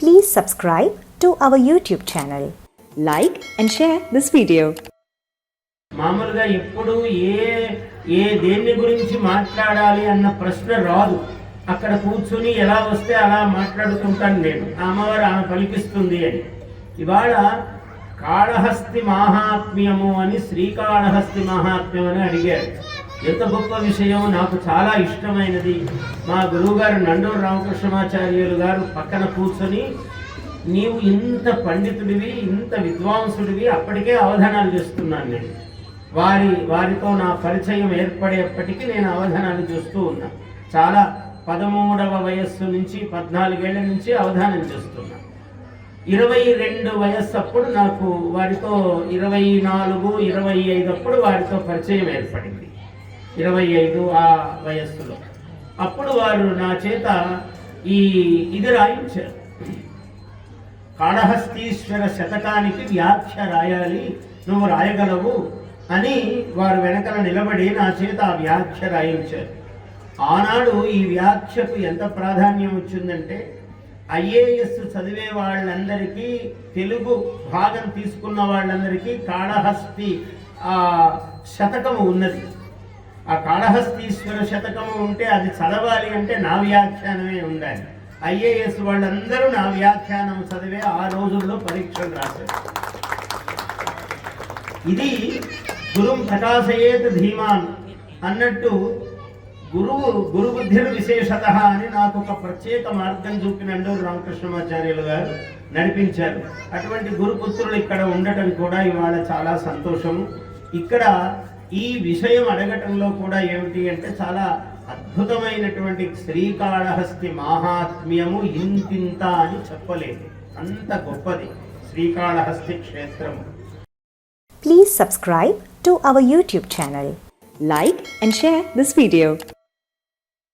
Please subscribe to our YouTube channel. Like and share this video. మామూలుగా ఎప్పుడు ఏ ఏ దేన్ని గురించి మాట్లాడాలి అన్న ప్రశ్న రాదు అక్కడ కూర్చుని ఎలా వస్తే అలా మాట్లాడుతుంటాను నేను అమ్మవారు ఆమె పలికిస్తుంది అని ఇవాళ కాళహస్తి మహాత్మ్యము అని శ్రీకాళహస్తి మహాత్మ్యం అని అడిగారు ఎంత గొప్ప విషయం నాకు చాలా ఇష్టమైనది. మా గురువుగారు నండూరు రామకృష్ణమాచార్యులు గారు పక్కన కూర్చొని నీవు ఇంత పండితుడివి ఇంత విద్వాంసుడివి అప్పటికే అవధానాలు చేస్తున్నాను నేను. వారి వారితో నా పరిచయం ఏర్పడేప్పటికీ నేను అవధానాలు చూస్తూ ఉన్నా. చాలా పదమూడవ వయస్సు నుంచి పద్నాలుగేళ్ళ నుంచి అవధానం చేస్తున్నా. ఇరవై రెండు వయస్సు అప్పుడు నాకు వారితో ఇరవై నాలుగు ఇరవై ఐదు అప్పుడు వారితో పరిచయం ఏర్పడింది. ఇరవై ఐదు ఆ వయస్సులో. అప్పుడు వారు నా చేత ఈ ఇది రాయించారు. కాళహస్తీశ్వర శతకానికి వ్యాఖ్య రాయాలి నువ్వు రాయగలవు అని వారు వెనకల నిలబడి నా చేత ఆ వ్యాఖ్య రాయించారు. ఆనాడు ఈ వ్యాఖ్యకు ఎంత ప్రాధాన్యం వచ్చిందంటే ఐఏఎస్ చదివే వాళ్ళందరికీ తెలుగు భాగం తీసుకున్న వాళ్ళందరికీ కాళహస్తి శతకము ఉన్నది. ఆ కాళహస్తీశ్వర శతకము ఉంటే అది చదవాలి అంటే నా వ్యాఖ్యానమే ఉండాలి. ఐఏఎస్ వాళ్ళందరూ నా వ్యాఖ్యానం చదివే ఆ రోజుల్లో పరీక్షలు రాశారు. ఇది గురుం ప్రకాశయేత్ ధీమాన్ అన్నట్టు గురువు గురుబుద్ధిని విశేషత అని నాకు ఒక ప్రత్యేక మార్గం చూపినండు రామకృష్ణమాచార్యులు గారు నడిపించారు. అటువంటి గురుపుత్రులు ఇక్కడ ఉండటం కూడా ఇవాళ చాలా సంతోషము. ఇక్కడ ఈ విషయం అడగటంలో కూడా ఏమిటి అంటే చాలా అద్భుతమైనటువంటి శ్రీకాళహస్తి మాహాత్మ్యము ఇంతింత అని చెప్పలేదు. అంత గొప్పది శ్రీకాళహస్తి క్షేత్రము. Please subscribe to our YouTube channel like and share this video